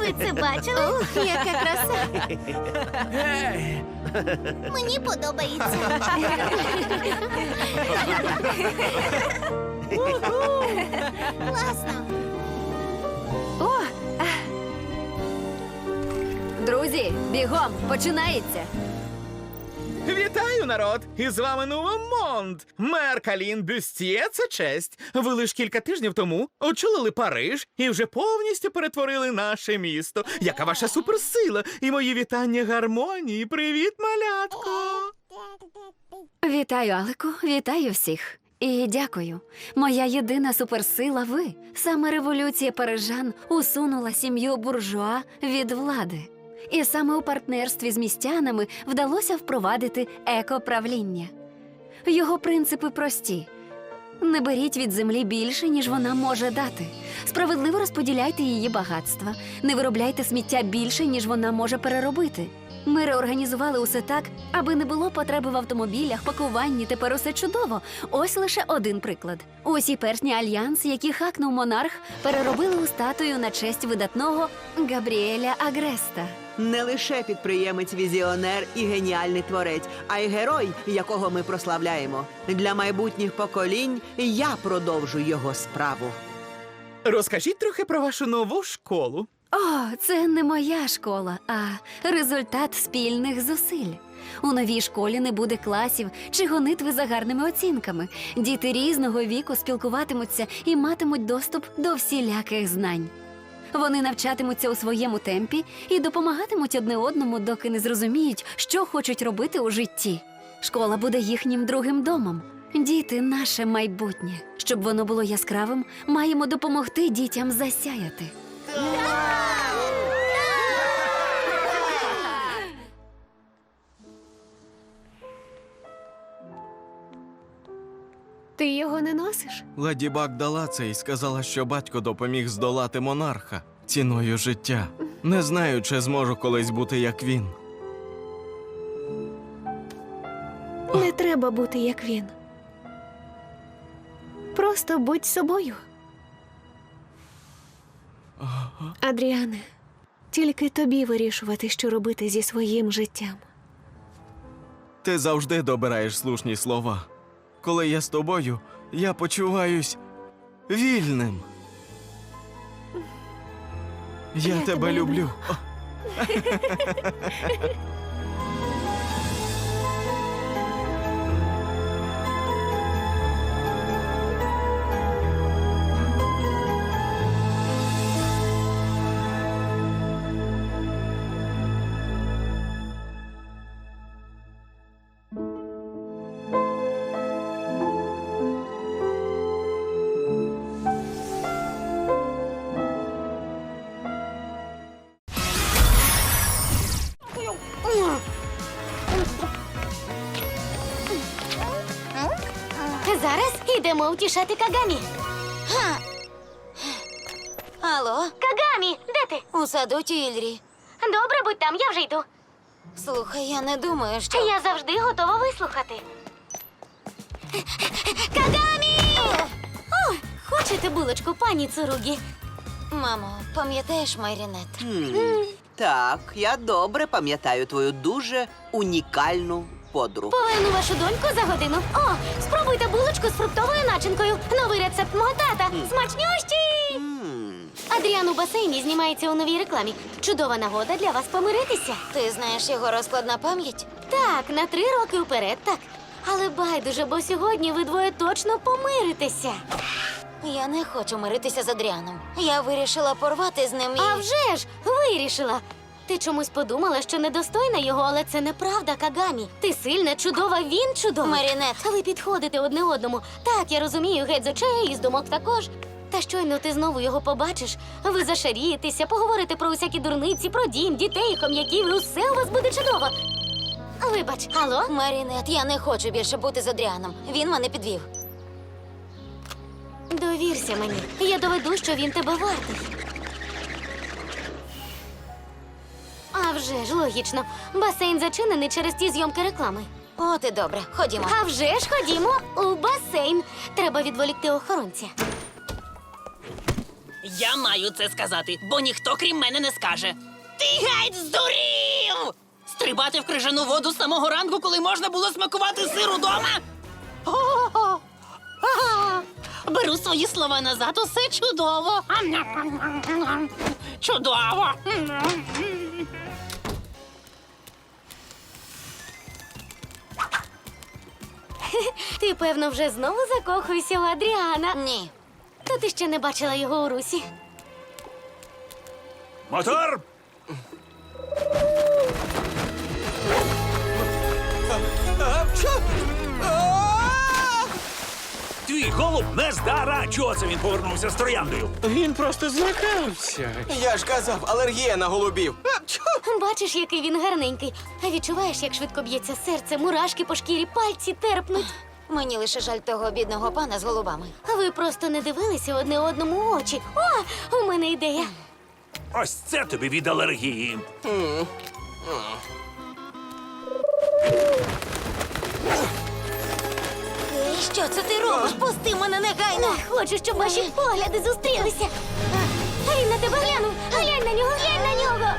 Ви це бачили? Ох, яка краса! Мені подобається. Класно. О! а. Друзі, бігом, починається. Вітаю, народ! І з вами Новомонд! Мер Калін Бюстє це честь. Ви лиш кілька тижнів тому очолили Париж і вже повністю перетворили наше місто. Яка ваша суперсила? І мої вітання гармонії. Привіт, малятко! Вітаю, Алику, вітаю всіх. І дякую. Моя єдина суперсила ви. Саме революція парижан усунула сім'ю буржуа від влади. І саме у партнерстві з містянами вдалося впровадити екоправління. Його принципи прості. Не беріть від землі більше, ніж вона може дати. Справедливо розподіляйте її багатства. Не виробляйте сміття більше, ніж вона може переробити. Ми реорганізували усе так, аби не було потреби в автомобілях, пакуванні. Тепер усе чудово. Ось лише один приклад. Усі персні альянси, які хакнув монарх, переробили у статую на честь видатного Габріеля Агреста. Не лише підприємець-візіонер і геніальний творець, а й герой, якого ми прославляємо. Для майбутніх поколінь я продовжу його справу. Розкажіть трохи про вашу нову школу. О, це не моя школа, а результат спільних зусиль. У новій школі не буде класів чи гонитви за гарними оцінками. Діти різного віку спілкуватимуться і матимуть доступ до всіляких знань. Вони навчатимуться у своєму темпі і допомагатимуть одне одному, доки не зрозуміють, що хочуть робити у житті. Школа буде їхнім другим домом. Діти наше майбутнє. Щоб воно було яскравим, маємо допомогти дітям засяяти. Ти його не носиш? Леді Баг дала це і сказала, що батько допоміг здолати монарха ціною життя. Не знаю, чи зможу колись бути як він. Не треба бути як він. Просто будь собою. Адріане, тільки тобі вирішувати, що робити зі своїм життям. Ти завжди добираєш слушні слова. Коли я з тобою, я почуваюсь вільним. Я, тебе люблю. О, Зараз йдемо втішати Кагамі. Алло, Кагамі, де ти? у саду Тільрі. Добре, будь там, я вже йду. Слухай, я не думаю, що. Я завжди готова вислухати. Кагамі! О, хочете булочку, пані Цуругі? Мамо, пам'ятаєш Майрінет? Хм. Так, я добре пам'ятаю твою дуже унікальну подругу. Поверну вашу доньку за годину. О, спробуйте булочку з фруктовою начинкою. Новий рецепт мого тата. Смачнющий! Адріан у басейні знімається у новій рекламі. Чудова нагода для вас помиритися. Ти знаєш його розклад на пам'ять? Так, на три роки вперед, так. Але байдуже, бо сьогодні ви двоє точно помиритеся. Я не хочу миритися з Адріаном. Я вирішила порвати з ним і. А вже ж вирішила. Ти чомусь подумала, що недостойна його, але це неправда, Кагамі. Ти сильна, чудова, він чудовий. Марінет. Ви підходите одне одному. Так, я розумію, геть з очей і з думок також. Та щойно ти знову його побачиш, ви зашарієтеся, поговорите про усякі дурниці, про дім, дітей, хом'яків, і усе у вас буде чудово. Вибач, алло? Марінет, я не хочу більше бути з Адріаном. Він мене підвів. Довірся мені. Я доведу, що він тебе вартий. А вже ж логічно. Басейн зачинений через ті зйомки реклами. От і добре, ходімо. А вже ж ходімо у басейн. Треба відволікти охоронця. Я маю це сказати, бо ніхто крім мене не скаже. Ти геть здурів! Стрибати в крижану воду з самого ранку, коли можна було смакувати сир удома? Беру свої слова назад, усе чудово. Чудово. Ти, певно, вже знову закохуєшся у Адріана. Ні. То ти ще не бачила його у русі. Мотор! Твій голуб не здара! Чого це він повернувся з трояндою? Він просто злякався. Я ж казав, алергія на голубів. Бачиш, який він гарненький. А відчуваєш, як швидко б'ється серце, мурашки по шкірі, пальці терпнуть. Мені лише жаль того бідного пана з голубами. А ви просто не дивилися одне одному очі. О, у мене ідея. Ось це тобі від алергії. Що це ти робиш? Пусти мене негайно! Хочу, щоб ваші погляди зустрілися. А він на тебе глянув. Глянь на нього, глянь на нього.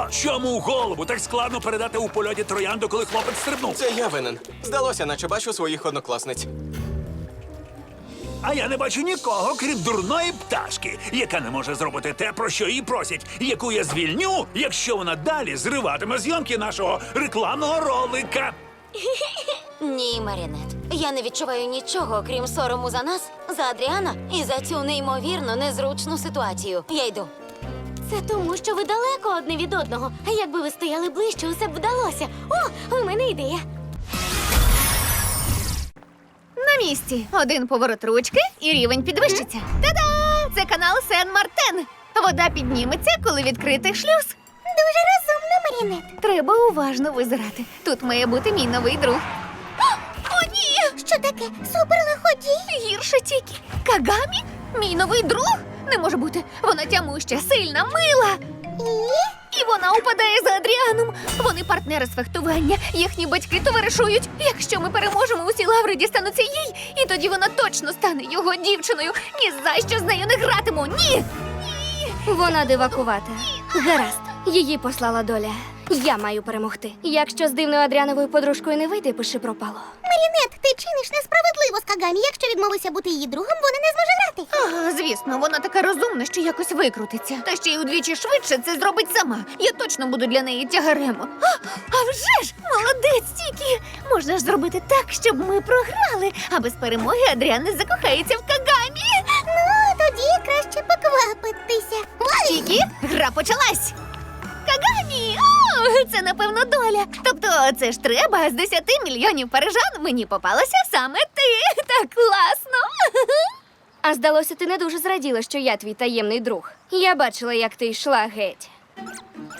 Неможливо! Чому голубу так складно передати у польоті троянду, коли хлопець стрибнув? Це я винен. Здалося, наче бачу своїх однокласниць. А я не бачу нікого, крім дурної пташки, яка не може зробити те, про що її просять, яку я звільню, якщо вона далі зриватиме зйомки нашого рекламного ролика. Ні, Марінет. Я не відчуваю нічого, крім сорому за нас, за Адріана і за цю неймовірно незручну ситуацію. Я йду. Це тому, що ви далеко одне від одного. А якби ви стояли ближче, усе б вдалося. О, у мене ідея. На місці. Один поворот ручки і рівень підвищиться. Та-да! Це канал Сен-Мартен. Вода підніметься, коли відкрити шлюз. Дуже розумно, Марінет. Треба уважно визирати. Тут має бути мій новий друг. О, о ні! Що таке? Супер лиходій? Гірше тільки. Кагамі? Мій новий друг? Не може бути. Вона тямуща, сильна, мила. І вона упадає за Адріаном. Вони партнери з фехтування. Їхні батьки товаришують. Якщо ми переможемо, усі лаври дістануться їй, і тоді вона точно стане його дівчиною. Ні за що з нею не гратиму. Ні. Вона дивакувата. Гаразд, її послала доля. Я маю перемогти. Якщо з дивною Адріановою подружкою не вийде, пиши пропало. Марінет, ти чиниш несправедливо з Кагамі. Якщо відмовишся бути її другом, вона не зможе грати. Ага, звісно, вона така розумна, що якось викрутиться. Та ще й удвічі швидше це зробить сама. Я точно буду для неї тягарем. А, а вже ж! Молодець, Тікі! Можна ж зробити так, щоб ми програли, а без перемоги Адріан не закохається в Кагамі. Ну, тоді краще поквапитися. Тікі, гра почалась! Кагамі! О, це напевно доля. Тобто, це ж треба з 10 мільйонів парижан мені попалася саме ти. Так класно. А здалося, ти не дуже зраділа, що я твій таємний друг. Я бачила, як ти йшла геть.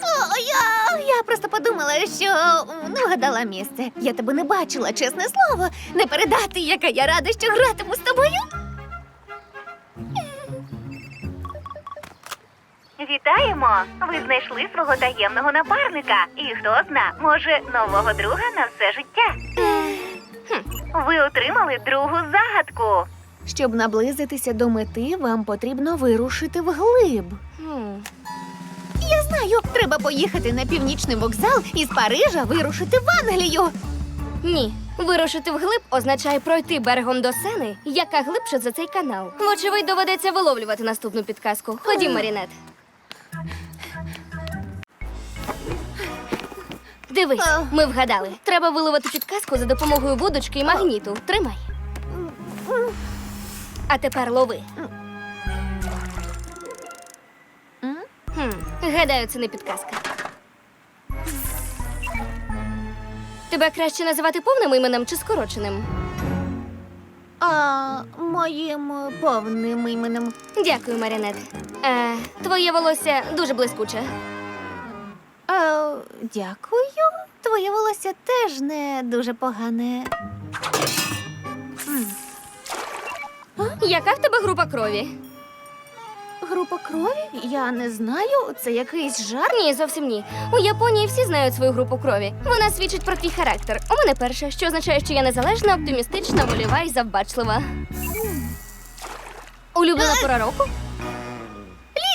О, я, я просто подумала, що м, не вгадала місце. Я тебе не бачила, чесне слово. Не передати, яка я рада, що гратиму з тобою. Вітаємо! Ви знайшли свого таємного напарника. І хто зна, може, нового друга на все життя. Ви отримали другу загадку. Щоб наблизитися до мети, вам потрібно вирушити вглиб. Я знаю, треба поїхати на північний вокзал і з Парижа вирушити в Англію. Ні, вирушити вглиб означає пройти берегом до сени, яка глибше за цей канал. Вочевидь, доведеться виловлювати наступну підказку. Ходім, Марінет. Дивись, ми вгадали. Треба виловити підказку за допомогою вудочки і магніту. Тримай. А тепер лови. Хм, гадаю, це не підказка. Тебе краще називати повним іменем чи скороченим? А моїм повним іменем. Дякую, Марінет. Е, твоє волосся дуже блискуче. А, дякую. Твоє волосся теж не дуже погане. Яка в тебе група крові? Група крові? Я не знаю. Це якийсь жарт. Ні, зовсім ні. У Японії всі знають свою групу крові. Вона свідчить про твій характер. У мене перша, що означає, що я незалежна, оптимістична, вольова і завбачлива. Улюблена пора року?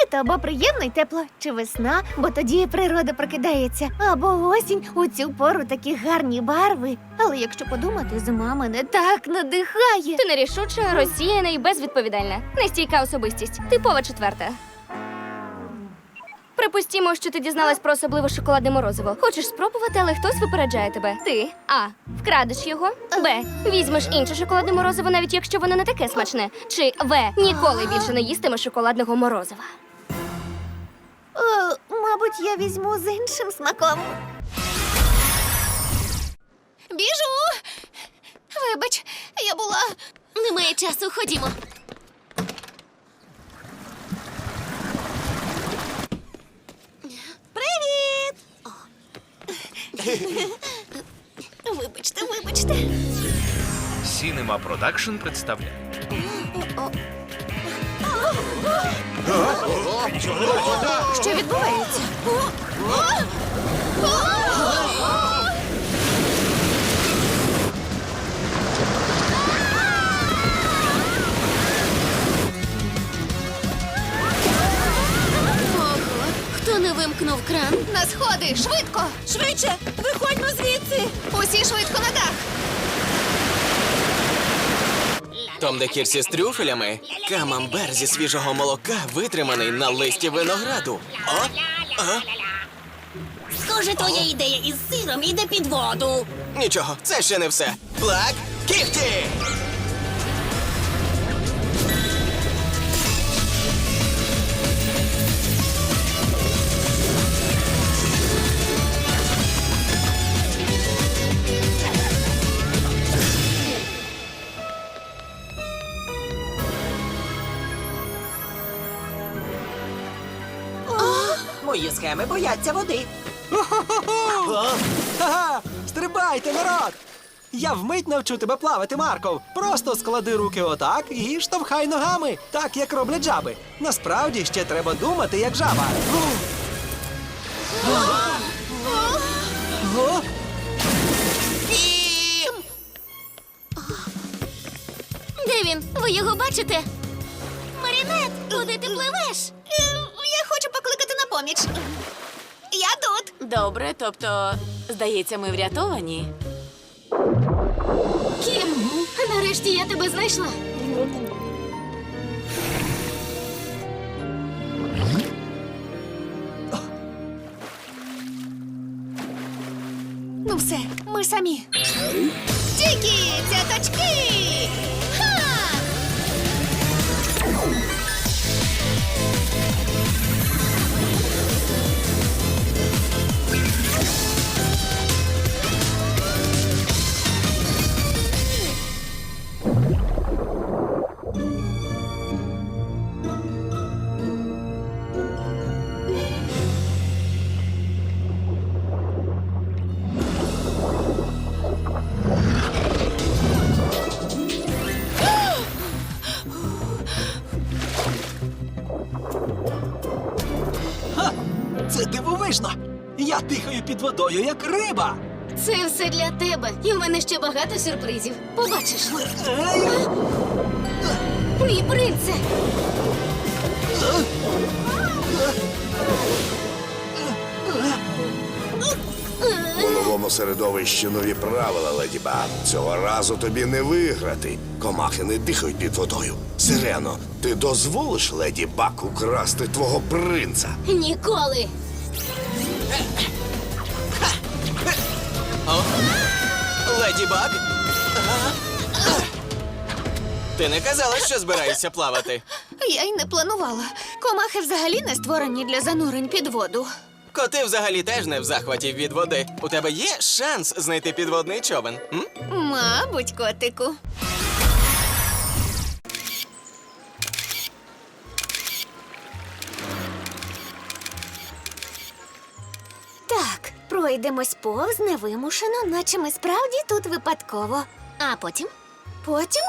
Літо, бо приємно й тепло, чи весна, бо тоді природа прокидається, або осінь у цю пору такі гарні барви. Але якщо подумати, зима мене так надихає. Ти нерішуча, розсіяна і безвідповідальна. Нестійка особистість. Типова четверта. Припустімо, що ти дізналась про особливе шоколадне морозиво. Хочеш спробувати, але хтось випереджає тебе. Ти А. Вкрадеш його. Б. Візьмеш інше шоколадне морозиво, навіть якщо воно не таке смачне. Чи В. Ніколи більше не їстимеш шоколадного морозива. О, мабуть, я візьму з іншим смаком. Біжу. Вибач, я була. Немає часу, ходімо. Привіт! Вибачте, вибачте. Сінема Продакшн представляє. Що відбувається? Хто не вимкнув кран? На сходи, швидко! Швидше! Виходьмо звідси! Усі швидко на дах! Том де кірсі з трюфелями, камамбер зі свіжого молока витриманий на листі винограду. О, а? Схоже, твоя ідея із сиром іде під воду. Нічого, це ще не все. Блак кіхті! Мої схеми бояться води. Ха-ха! Стрибайте, народ! Я вмить навчу тебе плавати, Марков. Просто склади руки отак і штовхай ногами, так як роблять жаби. Насправді ще треба думати, як жаба. Де він? Ви його бачите? Марінет, куди ти пливеш? Поміч. Я тут. Добре, тобто, здається, ми врятовані. Кім, нарешті я тебе знайшла. Ну все, ми самі. Тільки цяточки! Я дихаю під водою, як риба. Це все для тебе. І в мене ще багато сюрпризів. Побачиш. Мій принце. У новому середовищі нові правила, леді Баг. Цього разу тобі не виграти. Комахи не дихають під водою. Сирено, ти дозволиш леді Баг украсти твого принца? Ніколи. Леді Баг? Ти не казала, що збираєшся плавати. Я й не планувала. Комахи взагалі не створені для занурень під воду. Коти взагалі теж не в захваті від води. У тебе є шанс знайти підводний човен. М? Мабуть, котику. Пройдемось повз невимушено, наче ми справді тут випадково. А потім? Потім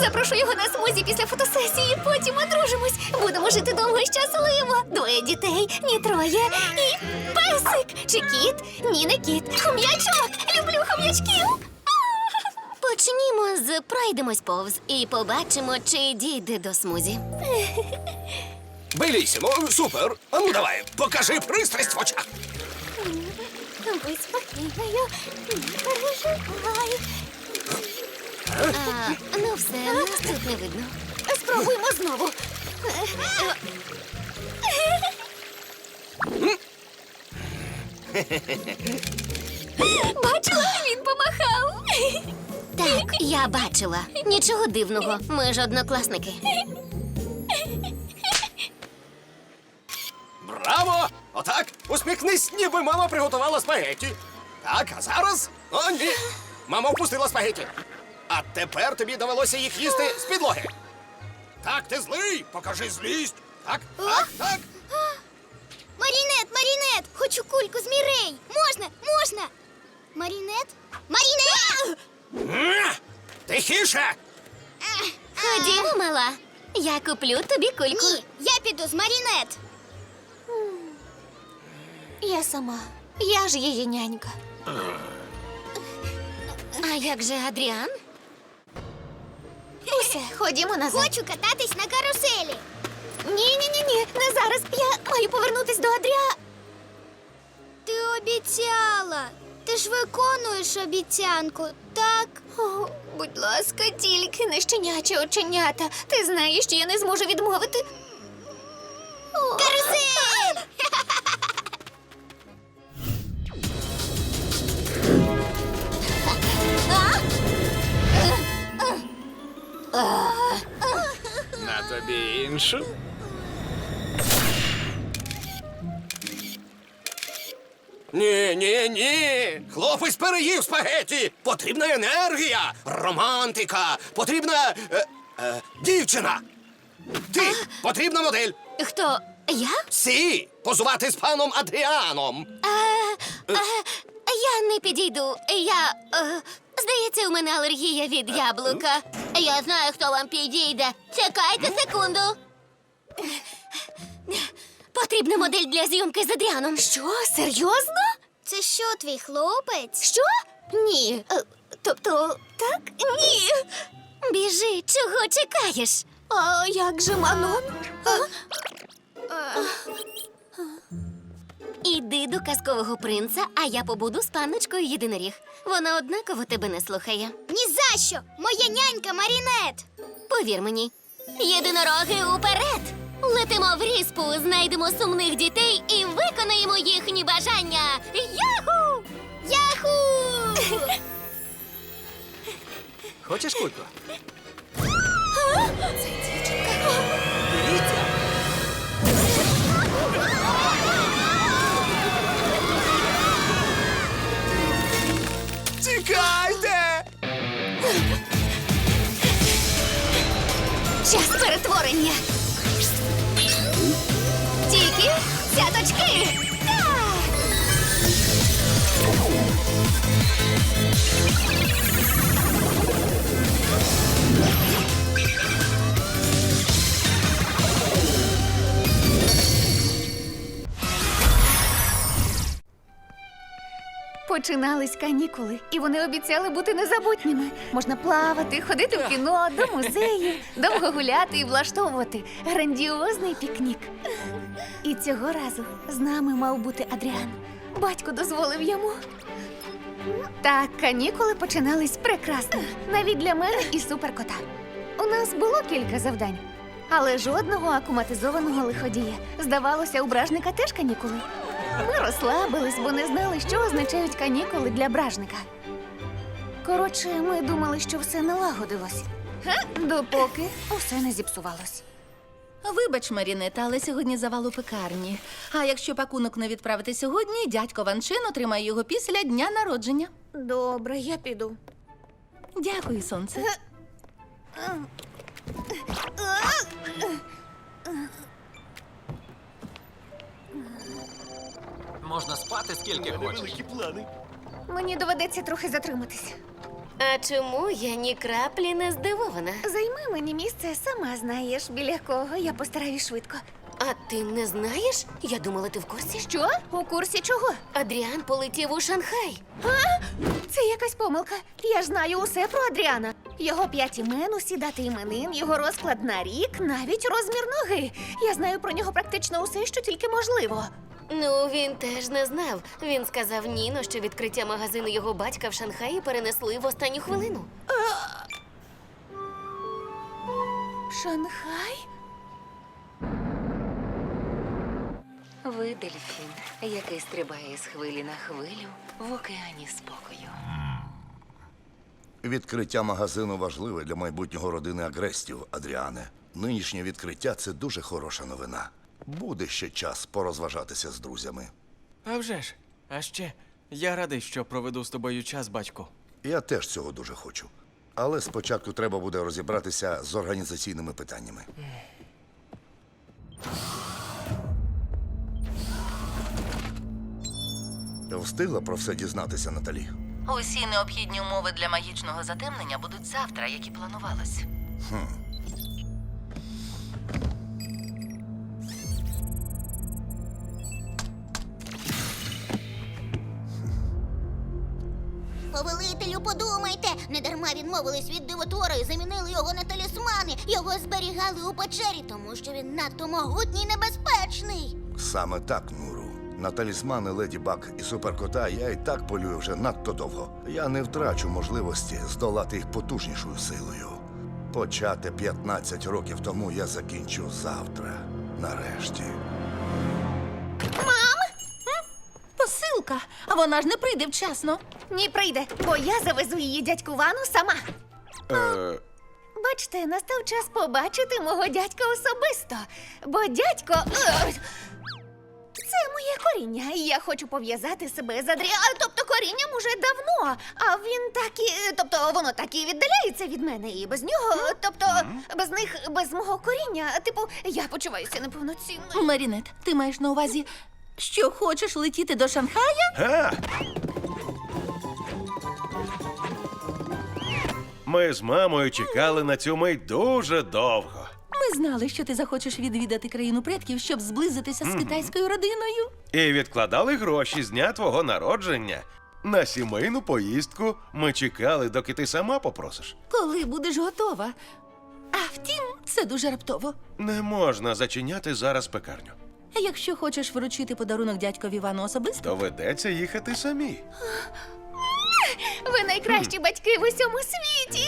Запрошу його на смузі після фотосесії, потім одружимось. Будемо жити довго і щасливо. Двоє дітей, ні троє. І песик. Чи кіт? Ні, не кіт. Хом'ячок. Люблю хом'ячків. Почнімо з пройдемось повз і побачимо, чи дійде до смузі. Белісімо, супер. А ну давай, покажи пристрасть в очах. Будь спокійною, не переживай. А, ну все, нас тут не видно. Спробуймо знову. Бачила, він помахав. Так, я бачила. Нічого дивного. Ми ж однокласники. Браво! Отак, усміхнись, ніби мама приготувала спагеті. Так, а зараз? О, ні. Мама впустила спагеті. А тепер тобі довелося їх їсти з підлоги. Так, ти злий, покажи злість. Так, так, так. Марінет, Марінет! Хочу кульку з Мірей! Можна, можна! Марінет? Марінет! М! Тихіше! Ходімо, мала. Я куплю тобі кульку. Ні, я піду з Марінет. Я сама. Я ж її нянька. А як же Адріан? Усе, ходімо назад. Хочу кататись на каруселі. Ні, ні, ні, ні, не зараз. Я маю повернутись до Адріа. Ти обіцяла. Ти ж виконуєш обіцянку, так? О, будь ласка, тільки не щенячі оченята. Ти знаєш, що я не зможу відмовити. Карусель! На тобі іншу. Ні, ні, ні. Хлопець переїв спагеті. Потрібна енергія, романтика, потрібна е, е, дівчина. Ти потрібна модель. Хто? Я? Сі, позувати з паном Адріаном. А, а, я не підійду. Я. е, здається, у мене алергія від яблука. Я знаю, хто вам підійде. Чекайте секунду. Потрібна модель для зйомки з Адріаном. Що, серйозно? Це що, твій хлопець? Що? Ні. Е, Тобто, так? Ні. Біжи, чого чекаєш? А як же Манон? Іди до казкового принца, а я побуду з панночкою єдиноріг. Вона однаково тебе не слухає. Ні за що! Моя нянька Марінет! Повір мені, єдинороги уперед! Летимо в ріспу, знайдемо сумних дітей і виконаємо їхні бажання. Яху! Яху! Хочеш кульку? Перетворення. Тільки цяточки. Так. Починались канікули, і вони обіцяли бути незабутніми. Можна плавати, ходити в кіно, до музеїв, довго гуляти і влаштовувати грандіозний пікнік. І цього разу з нами мав бути Адріан. Батько дозволив йому. Так, канікули починались прекрасно, навіть для мене і суперкота. У нас було кілька завдань, але жодного акуматизованого лиходія. Здавалося, у бражника теж канікули. Ми розслабились, бо не знали, що означають канікули для бражника. Коротше, ми думали, що все налагодилось. Допоки усе не зіпсувалось. Вибач, Марінета, але сьогодні завал у пекарні. А якщо пакунок не відправити сьогодні, дядько Ванчин отримає його після дня народження. Добре, я піду. Дякую, сонце. Можна спати скільки хочеш. Мені доведеться трохи затриматися. А чому я ні краплі не здивована? Займи мені місце, сама знаєш, біля кого я постараюсь швидко. А ти не знаєш? Я думала, ти в курсі? Що? У курсі чого? Адріан полетів у Шанхай. А? Це якась помилка. Я ж знаю усе про Адріана. Його п'ять імен, усі дати іменин, його розклад на рік, навіть розмір ноги. Я знаю про нього практично усе, що тільки можливо. Ну, він теж не знав. Він сказав Ніно, що відкриття магазину його батька в Шанхаї перенесли в останню хвилину. Шанхай? Ви дельфін, який стрибає з хвилі на хвилю в океані спокою. Відкриття магазину важливе для майбутнього родини агрестів, Адріане. Нинішнє відкриття це дуже хороша новина. Буде ще час порозважатися з друзями. А вже ж. А ще я радий, що проведу з тобою час, батьку. Я теж цього дуже хочу. Але спочатку треба буде розібратися з організаційними питаннями. Встигла про все дізнатися, Наталі. Усі необхідні умови для магічного затемнення будуть завтра, як і планувалось. Хм. Повелителю, подумайте, недарма відмовились від дивотвора і замінили його на талісмани. Його зберігали у печері, тому що він надто могутній і небезпечний. Саме так, Нуру. На талісмани Леді Баг і суперкота я і так полюю вже надто довго. Я не втрачу можливості здолати їх потужнішою силою. Почати 15 років тому я закінчу завтра. Нарешті. Посилка, а вона ж не прийде вчасно. Ні, прийде, бо я завезу її дядьку Вану сама. Е, Бачите, настав час побачити мого дядька особисто. Бо дядько. Ой! Це моє коріння, і я хочу пов'язати себе з Адріа, тобто корінням уже давно. А він так і. Тобто воно так і віддаляється від мене, і без нього, тобто без них, без мого коріння, типу, я почуваюся неповноцінною. Марінет, ти маєш на увазі, що хочеш летіти до Шанхая? Га! Ми з мамою чекали на цю мить дуже довго. Ми знали, що ти захочеш відвідати країну предків, щоб зблизитися з китайською родиною. І відкладали гроші з дня твого народження. На сімейну поїздку ми чекали, доки ти сама попросиш. Коли будеш готова. А втім, це дуже раптово. Не можна зачиняти зараз пекарню. Якщо хочеш вручити подарунок дядькові Івану особисто, Доведеться їхати самі. Ви найкращі батьки в усьому світі.